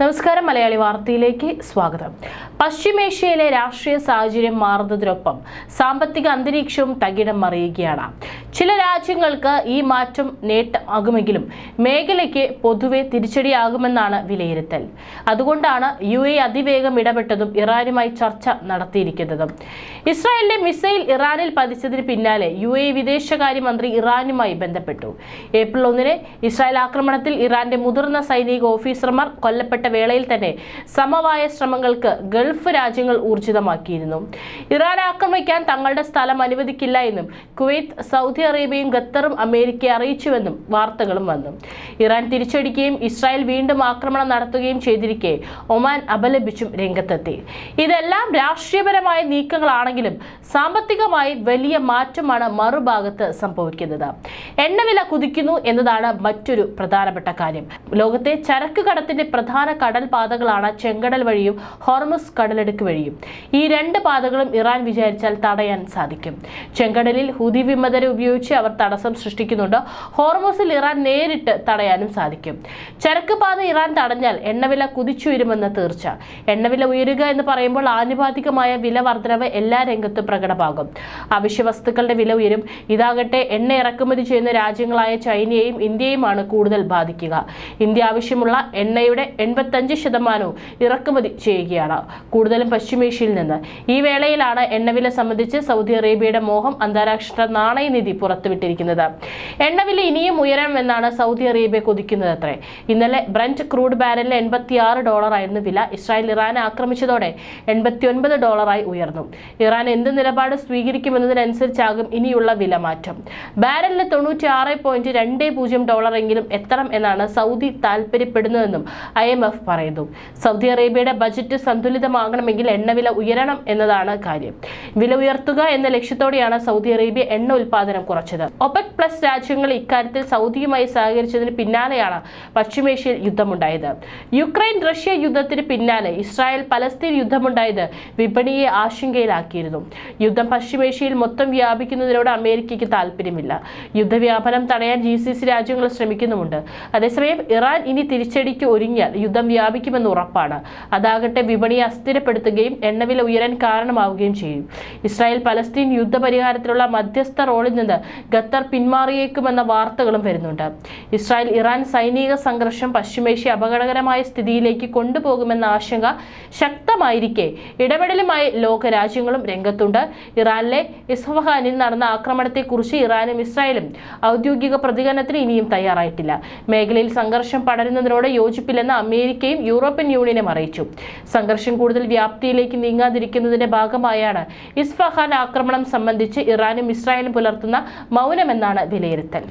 നമസ്കാരം. മലയാളി വാർത്തയിലേക്ക് സ്വാഗതം. പശ്ചിമേഷ്യയിലെ രാഷ്ട്രീയ സാഹചര്യം മാറുന്നതിനൊപ്പം സാമ്പത്തിക അന്തരീക്ഷവും തകിടം മറിയുകയാണ്. ചില രാജ്യങ്ങൾക്ക് ഈ മാറ്റം നേട്ടമാകുമെങ്കിലും മേഖലയ്ക്ക് പൊതുവെ തിരിച്ചടിയാകുമെന്നാണ് വിലയിരുത്തൽ. അതുകൊണ്ടാണ് യു എ അതിവേഗം ഇടപെട്ടതും ഇറാനുമായി ചർച്ച നടത്തിയിരിക്കുന്നതും. ഇസ്രായേലിന്റെ മിസൈൽ ഇറാനിൽ പതിച്ചതിന് പിന്നാലെ യു എ വിദേശകാര്യമന്ത്രി ഇറാനുമായി ബന്ധപ്പെട്ടു. ഏപ്രിൽ ഒന്നിന് ഇസ്രായേൽ ആക്രമണത്തിൽ ഇറാന്റെ മുതിർന്ന സൈനിക ഓഫീസർമാർ കൊല്ലപ്പെട്ട വേളയിൽ തന്നെ സമവായ ശ്രമങ്ങൾക്ക് ഗൾഫ് രാജ്യങ്ങൾ ഊർജിതമാക്കിയിരുന്നു. ഇറാൻ ആക്രമിക്കാൻ തങ്ങളുടെ സ്ഥലം അനുവദിക്കില്ല എന്നും കുവൈത്ത് സൗദി അറേബ്യയും ഖത്തറും അമേരിക്കയെ അറിയിച്ചുവെന്നും വാർത്തകളും വന്നു. ഇറാൻ തിരിച്ചടിക്കുകയും ഇസ്രായേൽ വീണ്ടും ആക്രമണം നടത്തുകയും ചെയ്തിരിക്കെ ഒമാൻ അപലപിച്ചും രംഗത്തെത്തി. ഇതെല്ലാം രാഷ്ട്രീയപരമായ നീക്കങ്ങളാണെങ്കിലും സാമ്പത്തികമായി വലിയ മാറ്റമാണ് മറുഭാഗത്ത് സംഭവിക്കുന്നത്. എണ്ണവില കുതിക്കുന്നു എന്നതാണ് മറ്റൊരു പ്രധാനപ്പെട്ട കാര്യം. ലോകത്തെ ചരക്ക് കടത്തിന്റെ പ്രധാന കടൽ പാതകളാണ് ചെങ്കടൽ വഴിയും ഹോർമസ് കടലെടുക്ക് വഴിയും. ഈ രണ്ട് പാതകളും ഇറാൻ വിചാരിച്ചാൽ തടയാൻ സാധിക്കും. ചെങ്കടലിൽ ഹുതി വിമതരെ ഉപയോഗിച്ച് അവർ തടസ്സം സൃഷ്ടിക്കുന്നുണ്ട്. ഹോർമസിൽ ഇറാൻ നേരിട്ട് തടയാനും സാധിക്കും. ചരക്ക് പാത ഇറാൻ തടഞ്ഞാൽ എണ്ണവില കുതിച്ചുയരുമെന്ന് തീർച്ച. എണ്ണവില ഉയരുക എന്ന് പറയുമ്പോൾ ആനുപാതികമായ വില വർധനവ് എല്ലാ രംഗത്തും പ്രകടമാകും. അവശ്യ വസ്തുക്കളുടെ വില ഉയരും. ഇതാകട്ടെ എണ്ണ ഇറക്കുമതി ചെയ്യുന്ന രാജ്യങ്ങളായ ചൈനയെയും ഇന്ത്യയുമാണ് കൂടുതൽ ബാധിക്കുക. ഇന്ത്യ ആവശ്യമുള്ള എണ്ണയുടെ എൺപത്തഞ്ച് ശതമാനവും ഇറക്കുമതി ചെയ്യുകയാണ്. കൂടുതലും പശ്ചിമേഷ്യയിൽ നിന്ന്. ഈ വേളയിലാണ് എണ്ണവില സംബന്ധിച്ച് സൗദി അറേബ്യയുടെ മോഹം അന്താരാഷ്ട്ര നാണയനിധി പുറത്തുവിട്ടിരിക്കുന്നത്. എണ്ണവില ഇനിയും ഉയരണമെന്നാണ് സൗദി അറേബ്യ കൊതിക്കുന്നത് അത്രേ ഇന്നലെ ബ്രന്റ് ക്രൂഡ് ബാരലിന് എൺപത്തിയാറ് ഡോളറായിരുന്നു വില. ഇസ്രായേൽ ഇറാൻ ആക്രമിച്ചതോടെ എൺപത്തിയൊൻപത് ഡോളറായി ഉയർന്നു. ഇറാൻ എന്ത് നിലപാട് സ്വീകരിക്കുമെന്നതിനനുസരിച്ചാകും ഇനിയുള്ള വില മാറ്റം. ബാരലിന് തൊണ്ണൂറ്റി ആറ് പോയിന്റ് രണ്ട് പൂജ്യം ഡോളറെങ്കിലും എത്തണം എന്നാണ് സൗദി താൽപ്പര്യപ്പെടുന്നതെന്നും ഐ എം എഫ് പറയുന്നു. സൗദി അറേബ്യയുടെ ബജറ്റ് സന്തുലിതമാകണമെങ്കിൽ എണ്ണവില ഉയരണം എന്നതാണ് കാര്യം. വില ഉയർത്തുക എന്ന ലക്ഷ്യത്തോടെയാണ് സൗദി അറേബ്യ എണ്ണ ഉൽപാദനം കുറച്ചത്. ഒപെക് പ്ലസ് രാജ്യങ്ങൾ ഇക്കാര്യത്തിൽ സൗദിയുമായി സഹകരിച്ചതിന് പിന്നാലെയാണ് പശ്ചിമേഷ്യയിൽ യുദ്ധമുണ്ടായത്. യുക്രൈൻ റഷ്യ യുദ്ധത്തിന് പിന്നാലെ ഇസ്രായേൽ പലസ്തീൻ യുദ്ധമുണ്ടായത് വിപണിയെ ആശങ്കയിലാക്കിയിരുന്നു. യുദ്ധം പശ്ചിമേഷ്യയിൽ മൊത്തം വ്യാപിക്കുന്നതിനോട് അമേരിക്കയ്ക്ക് താല്പര്യമില്ല യുദ്ധവ്യാപനം തടയാൻ ജി രാജ്യങ്ങൾ ശ്രമിക്കുന്നുമുണ്ട്. അതേസമയം ഇറാൻ ഇനി തിരിച്ചടിക്ക് ഒരുങ്ങിയാൽ യുദ്ധം വ്യാപിക്കുമെന്ന് ഉറപ്പാണ്. അതാകട്ടെ വിപണിയെ അസ്ഥിരപ്പെടുത്തുകയും എണ്ണവില ഉയരാൻ കാരണമാവുകയും ചെയ്യും. ഇസ്രായേൽ പലസ്തീൻ യുദ്ധപരിഹാരത്തിലുള്ള മധ്യസ്ഥ റോളിൽ നിന്ന് ഖത്തർ പിന്മാറിയേക്കുമെന്ന വാർത്തകളും വരുന്നുണ്ട്. ഇസ്രായേൽ ഇറാൻ സൈനിക സംഘർഷം പശ്ചിമേഷ്യ അപകടകരമായ സ്ഥിതിയിലേക്ക് കൊണ്ടുപോകുമെന്ന ആശങ്ക ശക്തമായിരിക്കെ ഇടപെടലുമായി ലോകരാജ്യങ്ങളും രംഗത്തുണ്ട്. ഇറാനിലെ ഇസ്ഫഹാനിൽ നടന്ന ആക്രമണത്തെക്കുറിച്ച് ഇറാനും ഇസ്രായേലും ഔദ്യോഗിക പ്രതികരണത്തിന് ഇനിയും തയ്യാറായിട്ടില്ല. മേഖലയിൽ സംഘർഷം പടരുന്നതിനോട് യോജിപ്പില്ലെന്ന് അമേരിക്കയും യൂറോപ്യൻ യൂണിയനും അറിയിച്ചു. സംഘർഷം കൂടുതൽ വ്യാപ്തിയിലേക്ക് നീങ്ങാതിരിക്കുന്നതിന്റെ ഭാഗമായാണ് ഇസ്ഫഹാൻ ആക്രമണം സംബന്ധിച്ച് ഇറാനും ഇസ്രായേലും പുലർത്തുന്ന മൗനമെന്നാണ് വിലയിരുത്തൽ.